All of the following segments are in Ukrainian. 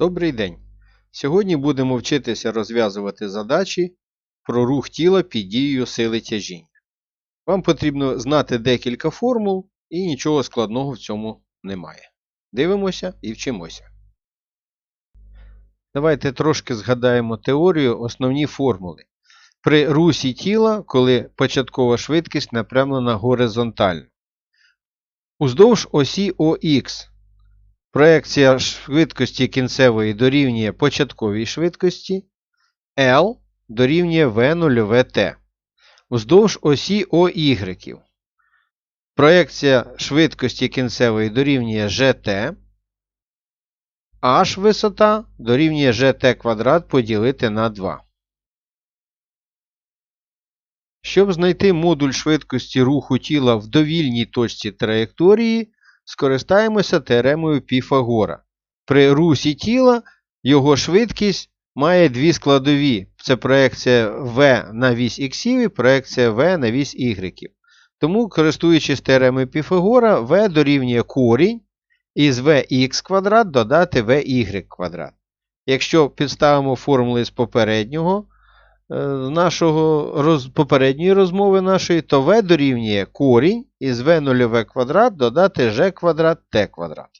Добрий день! Сьогодні будемо вчитися розв'язувати задачі про рух тіла під дією сили тяжіння. Вам потрібно знати декілька формул і нічого складного в цьому немає. Дивимося і вчимося. Давайте трошки згадаємо теорію основні формули. При русі тіла, коли початкова швидкість напрямлена горизонтально. Уздовж осі ОХ Проекція швидкості кінцевої дорівнює початковій швидкості, L дорівнює V0T. Уздовж осі OY. Проекція швидкості кінцевої дорівнює GT, H висота дорівнює GT квадрат поділити на 2. Щоб знайти модуль швидкості руху тіла в довільній точці траєкторії, скористаємося теоремою Піфагора. При русі тіла його швидкість має дві складові: це проекція v на вісь х і проекція v на вісь y. Тому, користуючись теоремою Піфагора, v дорівнює корінь із vx квадрат додати vy квадрат. Якщо підставимо формули з попереднього, нашого роз, попередньої розмови нашої, то v дорівнює корінь із v 0 квадрат додати g квадрат t квадрат.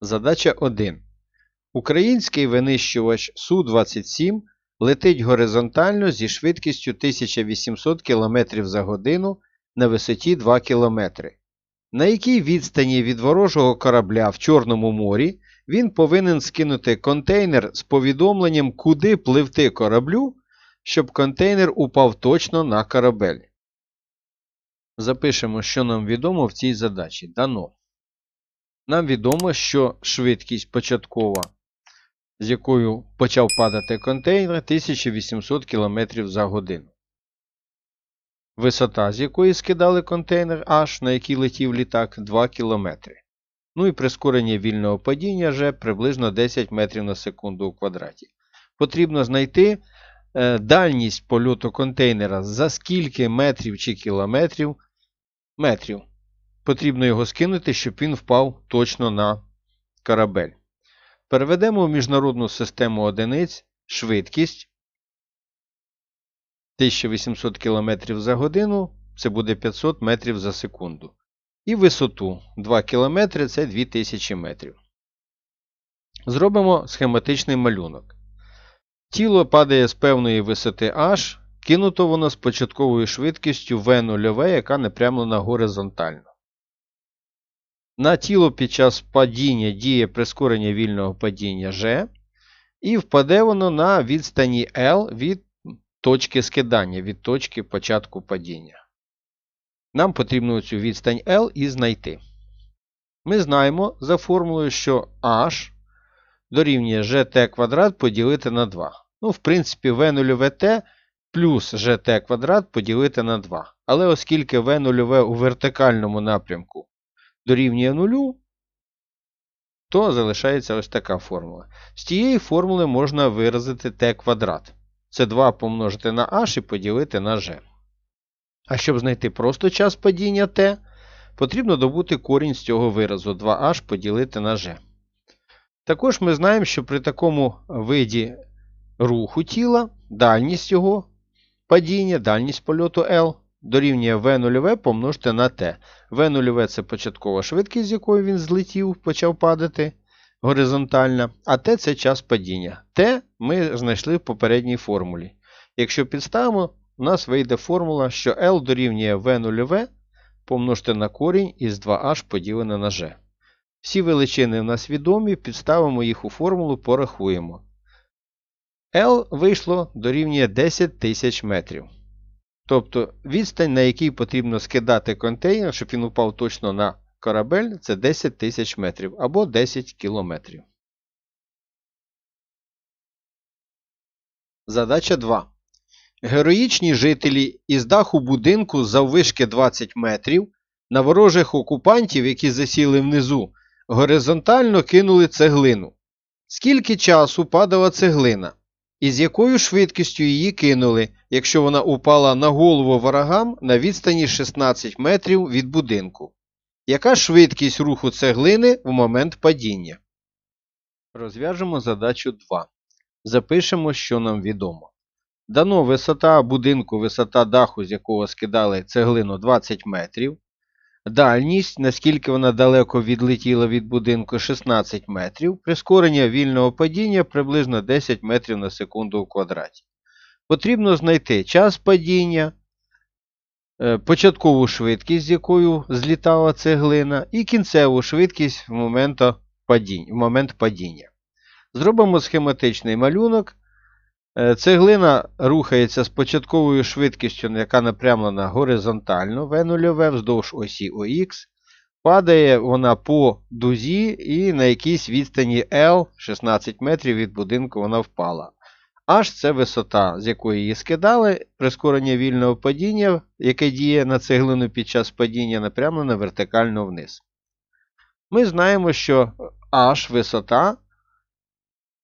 Задача 1. Український винищувач Су-27 летить горизонтально зі швидкістю 1800 км за годину на висоті 2 км. На якій відстані від ворожого корабля в Чорному морі він повинен скинути контейнер з повідомленням, куди пливти кораблю, щоб контейнер упав точно на корабель. Запишемо, що нам відомо в цій задачі. Дано. Нам відомо, що швидкість початкова, з якою почав падати контейнер, 1800 км за годину. Висота, з якої скидали контейнер H, на який летів літак, 2 км. Ну і прискорення вільного падіння вже приблизно 10 метрів на секунду у квадраті. Потрібно знайти е, дальність польоту контейнера за скільки метрів чи кілометрів метрів. Потрібно його скинути, щоб він впав точно на корабель. Переведемо в міжнародну систему одиниць швидкість 1800 км за годину, це буде 500 метрів за секунду. І висоту 2 км це 2000 метрів. Зробимо схематичний малюнок. Тіло падає з певної висоти H, кинуто воно з початковою швидкістю V0, яка напрямлена горизонтально. На тіло під час падіння діє прискорення вільного падіння G, і впаде воно на відстані L від точки скидання, від точки початку падіння. Нам потрібно цю відстань L і знайти. Ми знаємо за формулою, що H дорівнює GT квадрат поділити на 2. Ну, в принципі, V0VT плюс GT квадрат поділити на 2. Але оскільки V0V у вертикальному напрямку дорівнює 0, то залишається ось така формула. З тієї формули можна виразити t квадрат. Це 2 помножити на h і поділити на g. А щоб знайти просто час падіння t, потрібно добути корінь з цього виразу 2h поділити на g. Також ми знаємо, що при такому виді руху тіла дальність його падіння, дальність польоту L дорівнює V0 помножити на t. V0 це початкова швидкість, з якою він злетів, почав падати горизонтально, а t це час падіння. T ми знайшли в попередній формулі. Якщо підставимо, у нас вийде формула, що L дорівнює V0 помножити на корінь із 2h поділене на g. Всі величини в нас відомі, підставимо їх у формулу, порахуємо. L вийшло дорівнює 10 тисяч метрів. Тобто відстань, на якій потрібно скидати контейнер, щоб він упав точно на корабель, це 10 тисяч метрів або 10 кілометрів. Задача 2. Героїчні жителі із даху будинку заввишки 20 метрів на ворожих окупантів, які засіли внизу, горизонтально кинули цеглину. Скільки часу падала цеглина? І з якою швидкістю її кинули, якщо вона упала на голову ворогам на відстані 16 метрів від будинку? Яка швидкість руху цеглини в момент падіння? Розв'яжемо задачу 2. Запишемо, що нам відомо. Дано висота будинку, висота даху, з якого скидали цеглину 20 метрів. Дальність, наскільки вона далеко відлетіла від будинку 16 метрів, прискорення вільного падіння приблизно 10 метрів на секунду у квадраті. Потрібно знайти час падіння, е, початкову швидкість, з якою злітала цеглина, і кінцеву швидкість. В момент падіння. Зробимо схематичний малюнок. Е, цеглина рухається з початковою швидкістю, яка напрямлена горизонтально V0 вздовж осі ОХ. Падає вона по дузі і на якійсь відстані L 16 метрів від будинку вона впала. H це висота, з якої її скидали, прискорення вільного падіння, яке діє на цеглину під час падіння, напрямлено вертикально вниз. Ми знаємо, що H висота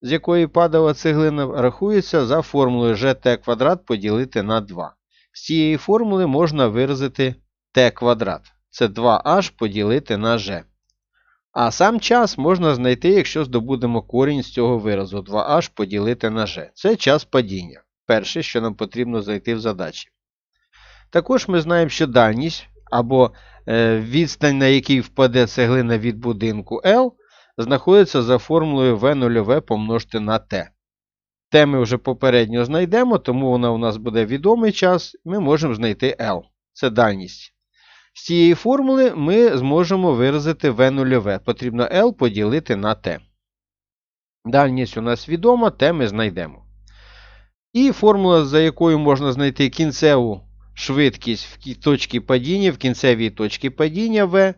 з якої падала цеглина, рахується за формулою gt квадрат поділити на 2. З цієї формули можна виразити t квадрат. Це 2h поділити на g. А сам час можна знайти, якщо здобудемо корінь з цього виразу 2h поділити на g. Це час падіння. Перше, що нам потрібно знайти в задачі. Також ми знаємо, що дальність або е, відстань, на якій впаде цеглина від будинку L, знаходиться за формулою V0 помножити на T. T ми вже попередньо знайдемо, тому вона у нас буде відомий час, ми можемо знайти L. Це дальність. З цієї формули ми зможемо виразити V0. Потрібно L поділити на T. Дальність у нас відома, T ми знайдемо. І формула, за якою можна знайти кінцеву швидкість в точці падіння, в кінцевій точці падіння V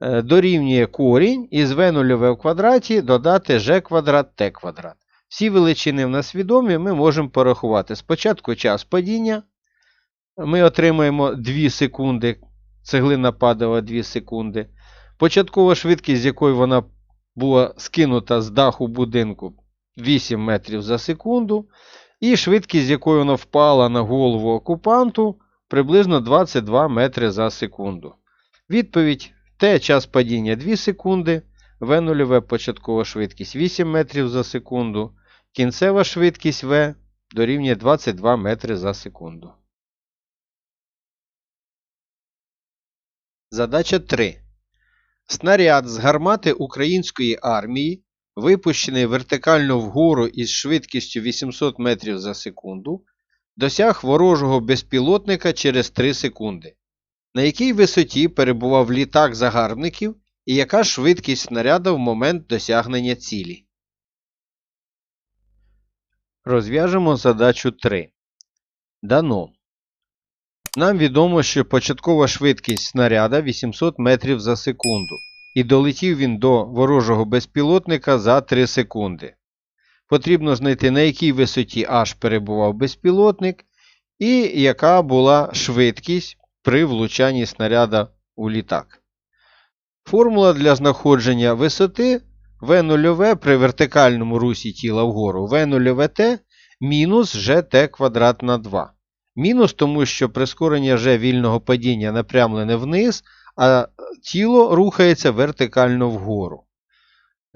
дорівнює корінь із v0 в квадраті додати g квадрат t квадрат. Всі величини в нас відомі, ми можемо порахувати. Спочатку час падіння. Ми отримаємо 2 секунди. Цеглина падала 2 секунди. Початкова швидкість, з якою вона була скинута з даху будинку 8 метрів за секунду. І швидкість, з якою вона впала на голову окупанту, приблизно 22 метри за секунду. Відповідь Т час падіння 2 секунди, В0 початкова швидкість 8 метрів за секунду. Кінцева швидкість В дорівнює 22 метри за секунду. Задача 3. Снаряд з гармати української армії, випущений вертикально вгору із швидкістю 800 метрів за секунду, досяг ворожого безпілотника через 3 секунди на якій висоті перебував літак загарбників і яка швидкість снаряда в момент досягнення цілі. Розв'яжемо задачу 3. Дано. Нам відомо, що початкова швидкість снаряда 800 метрів за секунду. І долетів він до ворожого безпілотника за 3 секунди. Потрібно знайти, на якій висоті аж перебував безпілотник, і яка була швидкість при влучанні снаряда у літак. Формула для знаходження висоти V0 при вертикальному русі тіла вгору V0T мінус GT квадрат на 2. Мінус тому, що прискорення G вільного падіння напрямлене вниз, а тіло рухається вертикально вгору.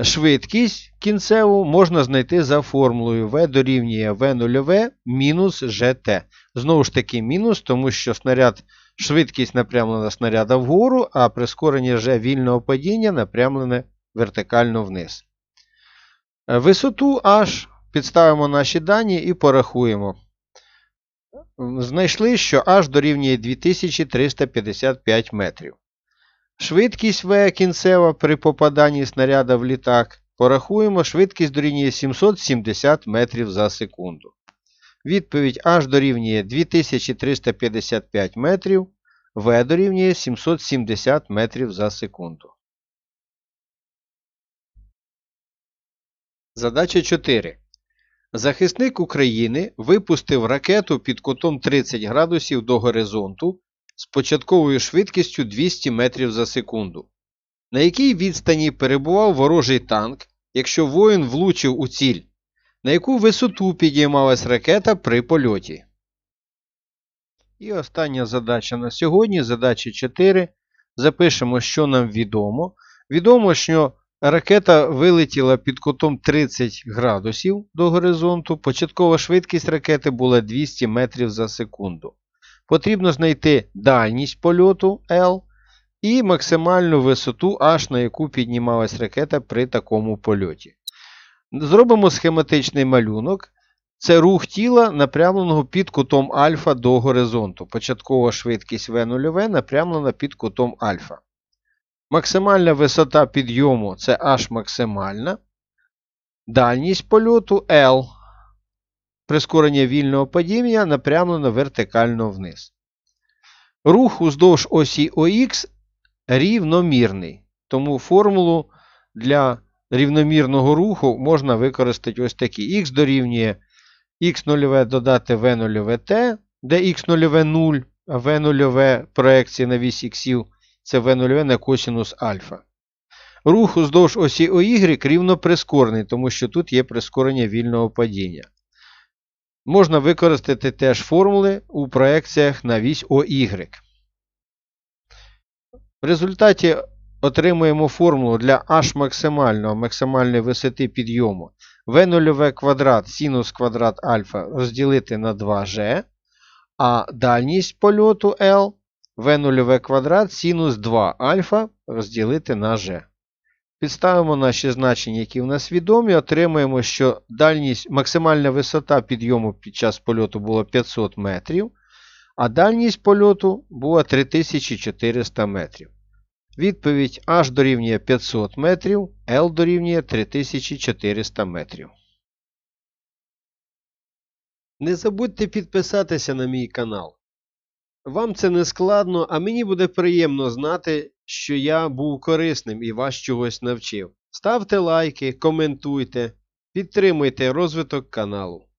Швидкість кінцеву можна знайти за формулою V дорівнює V0 мінус GT. Знову ж таки, мінус, тому що снаряд Швидкість напрямлена снаряда вгору, а прискорення G вільного падіння напрямлене вертикально вниз. Е, висоту H підставимо наші дані і порахуємо. Знайшли, що H дорівнює 2355 метрів. Швидкість V кінцева при попаданні снаряда в літак. Порахуємо, швидкість дорівнює 770 метрів за секунду. Відповідь H дорівнює 2355 метрів, V дорівнює 770 метрів за секунду. Задача 4. Захисник України випустив ракету під кутом 30 градусів до горизонту з початковою швидкістю 200 метрів за секунду. На якій відстані перебував ворожий танк, якщо воїн влучив у ціль на яку висоту підіймалась ракета при польоті. І остання задача на сьогодні, задача 4. запишемо, що нам відомо. Відомо, що ракета вилетіла під кутом 30 градусів до горизонту. Початкова швидкість ракети була 200 метрів за секунду. Потрібно знайти дальність польоту L і максимальну висоту H, на яку піднімалась ракета при такому польоті. Зробимо схематичний малюнок. Це рух тіла, напрямленого під кутом альфа до горизонту. Початкова швидкість V0 напрямлена під кутом альфа. Максимальна висота підйому це H максимальна. Дальність польоту L. Прискорення вільного падіння напрямлено вертикально вниз. Рух уздовж осі ОХ рівномірний. Тому формулу для рівномірного руху можна використати ось такі. Х дорівнює х0 додати v0t, де х0 0, а v0 проекція на вісь іксів це v0 на косінус альфа. Рух уздовж осі OY рівно прискорений, тому що тут є прискорення вільного падіння. Можна використати теж формули у проекціях на вісь OY. В результаті отримуємо формулу для h максимального максимальної висоти підйому v0 квадрат синус квадрат альфа розділити на 2g, а дальність польоту L v0 квадрат синус 2 альфа розділити на g. Підставимо наші значення, які в нас відомі, отримаємо, що дальність, максимальна висота підйому під час польоту була 500 метрів, а дальність польоту була 3400 метрів. Відповідь H дорівнює 500 метрів, L дорівнює 3400 метрів. Не забудьте підписатися на мій канал. Вам це не складно, а мені буде приємно знати, що я був корисним і вас чогось навчив. Ставте лайки, коментуйте, підтримуйте розвиток каналу.